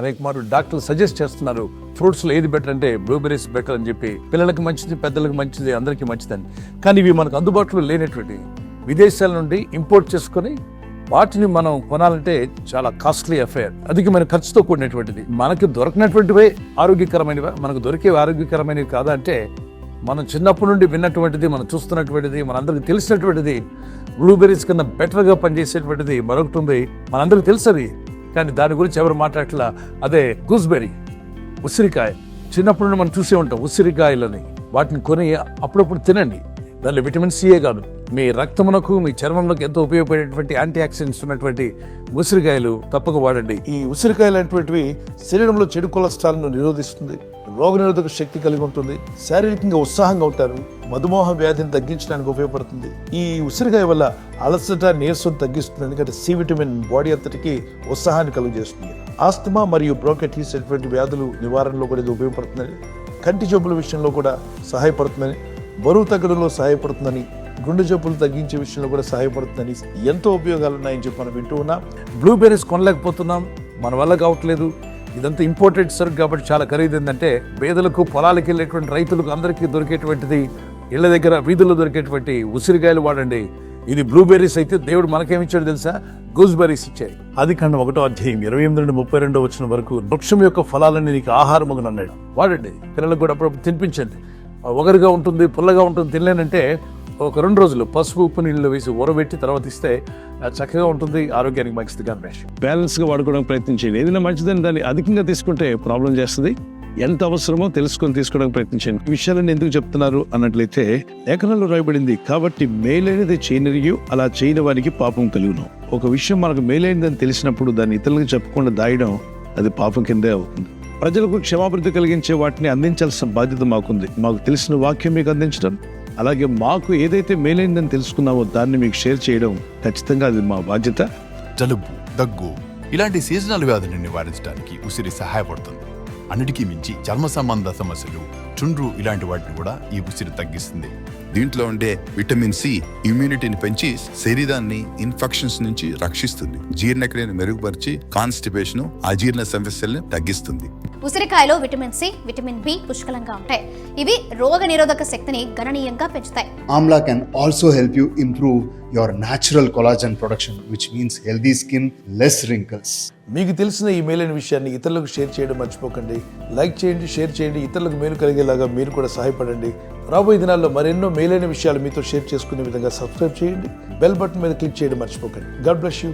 అనేక మార్లు డాక్టర్లు సజెస్ట్ చేస్తున్నారు. ఫ్రూట్స్లో ఏది బెటర్ అంటే బ్లూబెర్రీస్ బెటర్ అని చెప్పి. పిల్లలకి మంచిది పెద్దలకు మంచిది అందరికీ మంచిదని. కానీ ఇవి మనకు అందుబాటులో లేనటువంటి విదేశాల నుండి ఇంపోర్ట్ చేసుకొని వాటిని మనం కొనాలంటే చాలా కాస్ట్లీ అఫైర్ అధికమైన ఖర్చుతో కూడినటువంటిది. మనకి దొరకనటువంటివే ఆరోగ్యకరమైనవి? మనకు దొరికే ఆరోగ్యకరమైనవి కాదా అంటే మనం చిన్నప్పటి నుండి విన్నటువంటిది మనం చూస్తున్నటువంటిది మనందరికి తెలిసినటువంటిది బ్లూబెర్రీస్ కన్నా బెటర్గా పనిచేసేటువంటిది మరొకటి ఉంది. మనందరికీ తెలుసు అది కానీ దాని గురించి ఎవరు మాట్లాడట్లా? అదే గూస్బెర్రీ ఉసిరికాయ. చిన్నప్పుడు నుండి మనం చూసే ఉంటాం ఉసిరికాయలని. వాటిని కొని అప్పుడప్పుడు తినండి. దానిలో విటమిన్ సిఏ కాదు. మీ రక్తమునకు మీ చర్మంలోకి ఎంతో ఉపయోగపడేటువంటి యాంటీ ఆక్సిడెంట్స్ ఉన్నటువంటి ఉసిరికాయలు తప్పక వాడండి. ఈ ఉసిరికాయలు అనేటువంటివి శరీరంలో చెడు కొలెస్ట్రాల్ను నిరోధిస్తుంది. రోగనిరోధక శక్తి కలిగి ఉంటుంది. శారీరకంగా ఉత్సాహంగా ఉంటారు. మధుమేహ వ్యాధిని తగ్గించడానికి ఉపయోగపడుతుంది. ఈ ఉసిరికాయ వల్ల అలసట నీరసం తగ్గిస్తుంది. ఎందుకంటే సి విటమిన్ బాడీ అంతటికి ఉత్సాహాన్ని కలుగజేస్తుంది. ఆస్తమా మరియు బ్రోకెటీస్ అటువంటి వ్యాధులు నివారణలో కూడా ఇది ఉపయోగపడుతుందని కంటి జబ్బుల విషయంలో కూడా సహాయపడుతుందని బరువు తగ్గడంలో సహాయపడుతుందని గుండె జబ్బులు తగ్గించే విషయంలో కూడా సహాయపడుతుందని ఎంతో ఉపయోగాలు ఉన్నాయని చెప్పి మనం వింటూ ఉన్నాం. బ్లూబెర్రీస్ కొనలేకపోతున్నాం. మన వల్ల కావట్లేదు. ఇదంతా ఇంపోర్టెడ్ సరుకు కాబట్టి చాలా ఖరీదైందంటే పేదలకు పొలాలకు వెళ్ళేటువంటి రైతులకు అందరికీ దొరికేటువంటిది ఇళ్ళ దగ్గర వీధుల్లో దొరికేటువంటి ఉసిరికాయలు వాడండి. ఇది బ్లూబెర్రీస్ అయితే దేవుడు మనకేమిచ్చాడు తెలుసా? గూస్ బెర్రీస్ ఇచ్చాయి అది ఖండం ఒకటో అధ్యాయం ఇరవై ఎనిమిది నుండి ముప్పై రెండో వచ్చిన వరకు వృక్షం యొక్క ఫలాలని నీకు ఆహారం అన్నాడు. వాడండి. పిల్లలకు కూడా అప్పుడప్పుడు తినిపించండి. ఒకరిగా ఉంటుంది పుల్లగా ఉంటుంది తినలేనంటే ఒక రెండు రోజులు పసుపు ఉప్పు నీళ్ళు వేసి ఊరబెట్టి తర్వాత ఇస్తే చక్కగా ఉంటుంది ఆరోగ్యానికి మంచిది గణేష్ బ్యాలెన్స్గా వాడుకోవడానికి ప్రయత్నించండి. ఏదైనా మంచిదని దాన్ని అధికంగా తీసుకుంటే ప్రాబ్లం చేస్తుంది. ఎంత అవసరమో తెలుసుకొని తీసుకోవడానికి ప్రయత్నించండి. ఈ విషయాలను ఎందుకు చెప్తున్నారు అన్నట్లయితే లేఖనంలో రాయబడింది కాబట్టి మేలైనది చేయనరియు అలా చేయని వారికి పాపం కలుగును. ఒక విషయం మనకు మేలైనదని తెలిసినప్పుడు దాన్ని ఇతరులకు చెప్పకుండా దాయడం అది పాపం కిందే అవుతుంది. ప్రజలకు క్షమాభివృద్ధి కలిగించే వాటిని అందించాల్సిన బాధ్యత మాకుంది. మాకు తెలిసిన వాక్యం మీకు అందించడం అలాగే మాకు ఏదైతే మేలైందని తెలుసుకున్నామో దాన్ని మీకు షేర్ చేయడం ఖచ్చితంగా అది మా బాధ్యత. జలుబు దగ్గు ఇలాంటి సీజనల్ వ్యాధులను నివారించడానికి ఉసిరి సహాయపడుతుంది. అన్నిటికీ మించి చర్మ సంబంధ సమస్యలు చుండ్రు ఇలాంటి వాటిని కూడా ఈ ఉసిరి తగ్గిస్తుంది. దీంట్లో ఉండే విటమిన్ సి ఇమ్యూనిటీని పెంచి శరీరాన్ని ఇన్ఫెక్షన్స్ నుంచి రక్షిస్తుంది. జీర్ణక్రియను మెరుగుపరిచి కాన్స్టిపేషన్ అజీర్ణ సమస్యల్ని తగ్గిస్తుంది. ఉసిరికాయలో విటమిన్ సి విటమిన్ బి పుష్కలంగా ఉంటాయి. ఇవి రోగ నిరోధక శక్తిని గణనీయంగా పెంచుతాయి. Amla can also help you improve your natural collagen production, which means healthy skin, less wrinkles. మీకు తెలిసిన ఈ మేలైన విషయాన్ని ఇతరులకు షేర్ చేయడం మర్చిపోకండి. లైక్ చేయండి షేర్ చేయండి. ఇతరులకు మేలు కలిగేలాగా మీరు కూడా సహాయపడండి. రాబోయే దినాల్లో మరెన్నో మేలైన విషయాలు మీతో షేర్ చేసుకునే విధంగా సబ్స్క్రైబ్ చేయండి. బెల్ బటన్ మీద క్లిక్ చేయడం మర్చిపోకండి. God bless you